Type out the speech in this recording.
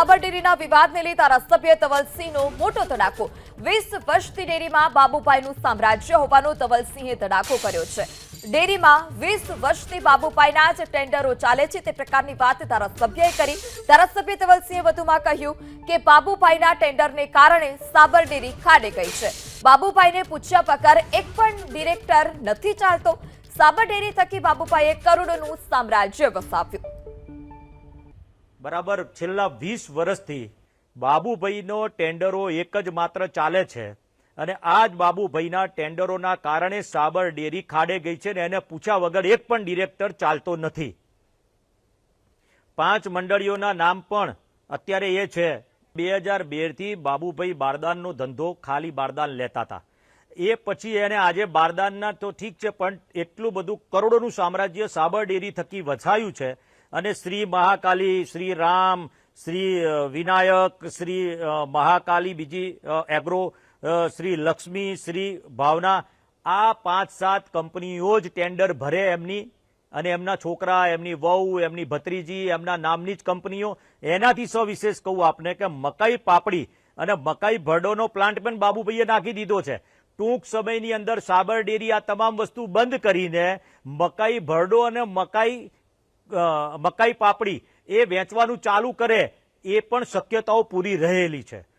સાબર ડેરીના વિવાદને લઈ ધારાસભ્ય ધવલસિંહનો મોટો તડાકો. વીસ વર્ષથી ડેરીમાં બાબુભાઈનું સામ્રાજ્ય હોવાનો ધવલસિંહે તડાકો કર્યો છે. ડેરીમાં વીસ વર્ષથી બાબુભાઈના જ ટેન્ડરો ચાલે છે તે પ્રકારની વાત ધારાસભ્યએ કરી. ધારાસભ્ય ધવલસિંહે વધુમાં કહ્યું કે બાબુભાઈના ટેન્ડરને કારણે સાબર ડેરી ખાડે ગઈ છે. બાબુભાઈને પૂછ્યા વગર એક પણ ડિરેક્ટર નથી ચાલતો. સાબર ડેરી થકી બાબુભાઈએ કરોડોનું સામ્રાજ્ય વસાવ્યું. બરાબર, છેલ્લા વીસ વર્ષથી બાબુભાઈનો ટેન્ડરો એક જ માત્ર ચાલે છે. અને આ જ બાબુભાઈના ટેન્ડરોના કારણે સાબર ડેરી ખાડે ગઈ છે ને એને પૂછ્યા વગર એક પણ ડિરેક્ટર ચાલતો નથી. પાંચ મંડળીઓના નામ પણ અત્યારે એ છે. બે હજાર બેથી બાબુભાઈ બારદાનનો ધંધો ખાલી બારદાન લેતા હતા. એ પછી એને આજે બારદાનના તો ઠીક છે, પણ એટલું બધું કરોડોનું સામ્રાજ્ય સાબર ડેરી થકી વસાયું છે. અને શ્રી મહાકાલી, શ્રી રામ, શ્રી વિનાયક, શ્રી મહાકાલી, બીજી એગ્રો શ્રી લક્ષ્મી, શ્રી ભાવના, આ પાંચ સાત કંપનીઓ જ ટેન્ડર ભરે એમની અને એમના છોકરા, એમની વહુ, એમની ભત્રીજી, એમના નામની જ કંપનીઓ. એનાથી સવિશેષ કહું આપને કે મકાઈ પાપડી અને મકાઈ ભરડોનો પ્લાન્ટ પણ બાબુભાઈએ નાખી દીધો છે. ટૂંક સમયની અંદર સાબર ડેરી આ તમામ વસ્તુ બંધ કરીને મકાઈ ભરડો અને મકાઈ મકાઈ પાપડી એ વેચવાનું ચાલુ કરે એ પણ શક્યતાઓ પૂરી રહેલી છે.